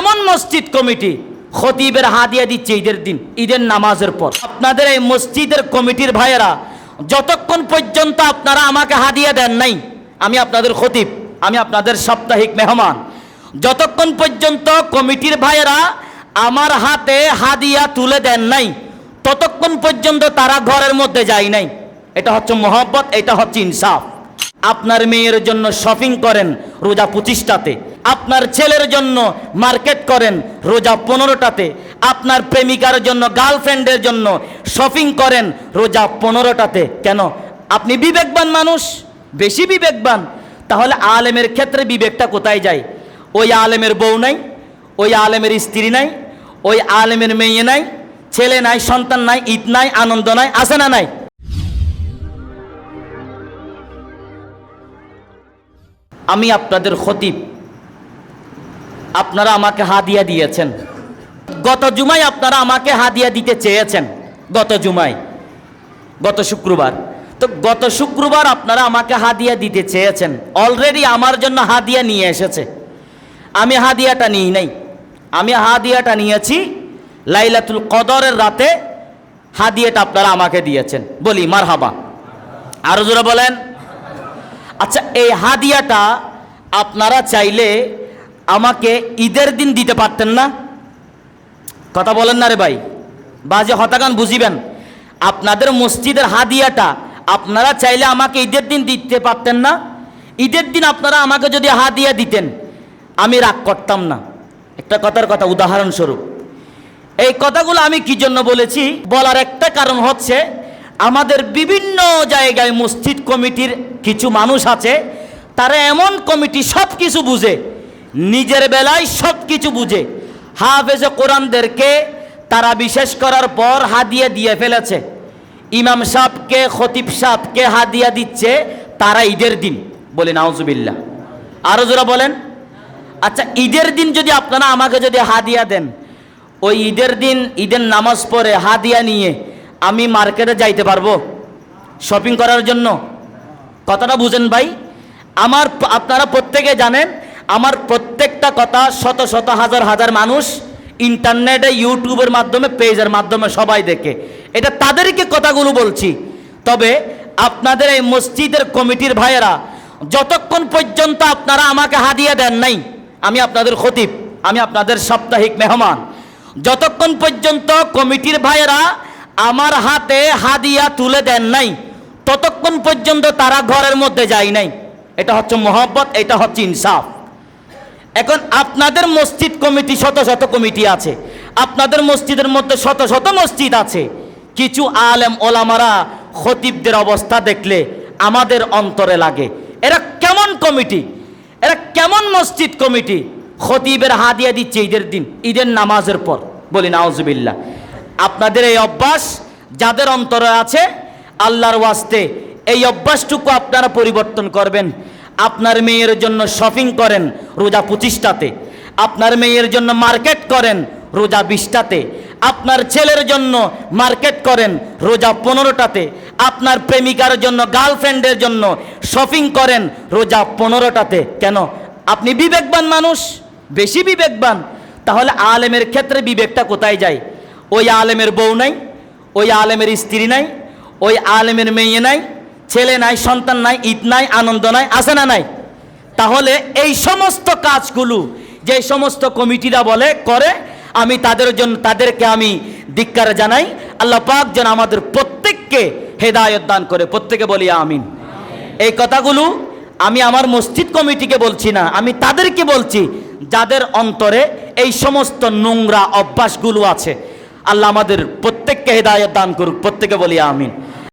কেমন মসজিদ কমিটি খতিবের হাদিয়া দিচ্ছে ঈদের দিন, ঈদের নামাজের পর। আপনাদের এই মসজিদের কমিটির ভাইয়েরা, যতক্ষণ পর্যন্ত আপনারা আমাকে হাদিয়া দেন নাই, আমি আপনাদের খতিব, আমি আপনাদের সাপ্তাহিক মেহমান, যতক্ষণ পর্যন্ত কমিটির ভাইয়েরা আমার হাতে হাদিয়া তুলে দেন নাই, ততক্ষণ পর্যন্ত তারা ঘরের মধ্যে যায় নাই। এটা হচ্ছে মোহব্বত, এটা হচ্ছে ইনসাফ। আপনার মেয়ের জন্য শপিং করেন রোজা পঁচিশটাতে আপনার ছেলের জন্য মার্কেট করেন রোজা পনেরোটাতে। আপনার প্রেমিকার জন্য, গার্লফ্রেন্ডের জন্য শপিং করেন রোজা পনেরোটাতে। কেন? আপনি বিবেকবান মানুষ, বেশি বিবেকবান। তাহলে আলেমের ক্ষেত্রে বিবেকটা কোথায় যায়? ওই আলেমের বউ নাই, ওই আলেমের স্ত্রী নাই, ওই আলেমের মেয়ে নাই, ছেলে নাই, সন্তান নাই, ঈদ নাই, আনন্দ নাই, আছে না নাই? আমি আপনাদের খতিব। আপনারা আমাকে হাদিয়া দিয়েছেন। গত জুমায় আপনারা আমাকে হাদিয়া দিতে চেয়েছেন, গত জুমায়, গত শুক্রবার। তো গত শুক্রবার আপনারা আমাকে হাদিয়া দিতে চেয়েছেন অলরেডি আমার জন্য হাদিয়া নিয়ে এসেছে। আমি হাদিয়াটা নিই নাই। আমি হাদিয়াটা নিয়েছি, লাইলাতুল কদরের রাতে হাদিয়াটা আপনারা আমাকে দিয়েছেন। বলি মার হাবা আরও জোরে বলেন। আচ্ছা এই হাদিয়াটা আপনারা চাইলে আমাকে ঈদের দিন দিতে পারতেন না? কথা বলেন না রে ভাই। বাজে হতাগান বুঝিবেন। আপনাদের মসজিদের হাদিয়াটা আপনারা চাইলে আমাকে ঈদের দিন দিতে পারতেন না? ঈদের দিন আপনারা আমাকে যদি হাদিয়া দিতেন, আমি রাগ করতাম না। একটা কথার কথা, উদাহরণস্বরূপ। এই কথাগুলো আমি কি জন্য বলেছি? বলার একটা কারণ হচ্ছে, আমাদের বিভিন্ন জায়গায় মসজিদ কমিটির কিছু মানুষ আছে, তারা এমন কমিটি সব কিছু বুঝে। নিজের বেলায় সব কিছু বুঝে। হাফেজে কোরআনদেরকে তারা বিশেষ করার পর হাদিয়া দিয়ে ফেলেছে। ইমাম সাহকে খতিব সাহকে হাদিয়া দিচ্ছে তারা ঈদের দিন। বলে নাউজুবিল্লাহ আরও জোরা বলেন আচ্ছা ঈদের দিন যদি আপনারা আমাকে যদি হাদিয়া দেন, ওই ঈদের দিন, ঈদের নামাজ পড়ে হাদিয়া নিয়ে আমি মার্কেটে যাইতে পারব? শপিং করার জন্য? কথাটা বুঝেন ভাই। আমার আপনারা প্রত্যেকে জানেন আমার প্রত্যেকটা কথা শত শত হাজার হাজার মানুষ ইন্টারনেটে, ইউটিউবের মাধ্যমে, পেজের মাধ্যমে সবাই দেখে। এটা তাদেরকে কথাগুলো বলছি। তবে আপনাদের এই মসজিদের কমিটির ভাইয়েরা, যতক্ষণ পর্যন্ত আপনারা আমাকে হাদিয়া দেন নাই, আমি আপনাদের খতিব, আমি আপনাদের সাপ্তাহিক মেহমান, যতক্ষণ পর্যন্ত কমিটির ভাইয়েরা আমার হাতে হাদিয়া তুলে দেন নাই, ততক্ষণ পর্যন্ত তারা ঘরের মধ্যে যায় নাই। এটা হচ্ছে মোহব্বত, এটা হচ্ছে ইনসাফ। এখন আপনাদের মসজিদ কমিটি, শত শত কমিটি আছে। আপনাদের মসজিদের মধ্যে শত শত মসজিদ আছে। কিছু আলেম ওলামারা খতিবদের অবস্থা দেখলে আমাদের অন্তরে লাগে। এরা কেমন কমিটি? এরা কেমন মসজিদ কমিটি? খতিবের হাদিয়া দিচ্ছে ঈদের দিন, ঈদের নামাজের পর। বলি নাওজুবিল্লা আপনাদের এই অভ্যাস যাদের অন্তরে আছে, আল্লাহর ওয়াস্তে, এই অভ্যাসটুকু আপনারা পরিবর্তন করবেন। আপনার মেয়ের জন্য শপিং করেন রোজা পঁচিশটাতে। আপনার মেয়ের জন্য মার্কেট করেন রোজা বিশটাতে। আপনার ছেলের জন্য মার্কেট করেন রোজা পনেরোটাতে। আপনার প্রেমিকার জন্য গার্লফ্রেন্ডের জন্য শপিং করেন রোজা পনেরোটাতে। কেন? আপনি বিবেকবান মানুষ, বেশি বিবেকবান। তাহলে আলেমের ক্ষেত্রে বিবেকটা কোথায় যায়? ওই আলেমের বউ নাই, ওই আলেমের স্ত্রী নাই, ওই আলেমের মেয়ে নাই ছেলে নাই, সন্তান নাই, ঈদ নাই, আনন্দ নাই, আছে না নাই? তাহলে এই সমস্ত কাজগুলো যে সমস্ত কমিটিরা বলে, করে, আমি তাদের জন্য, তাদেরকে আমি ধিক্কার জানাই। আল্লাহ পাক যেন আমাদের প্রত্যেককে হেদায়ত দান করে। প্রত্যেকে বলি আমিন। এই কথাগুলো আমি আমার মসজিদ কমিটিকে বলছি না, আমি তাদেরকে বলছি, যাদের অন্তরে এই সমস্ত নোংরা অভ্যাসগুলো আছে। আল্লাহ আমাদের প্রত্যেককে হেদায়ত দান করুক। প্রত্যেকে বলি আমিন।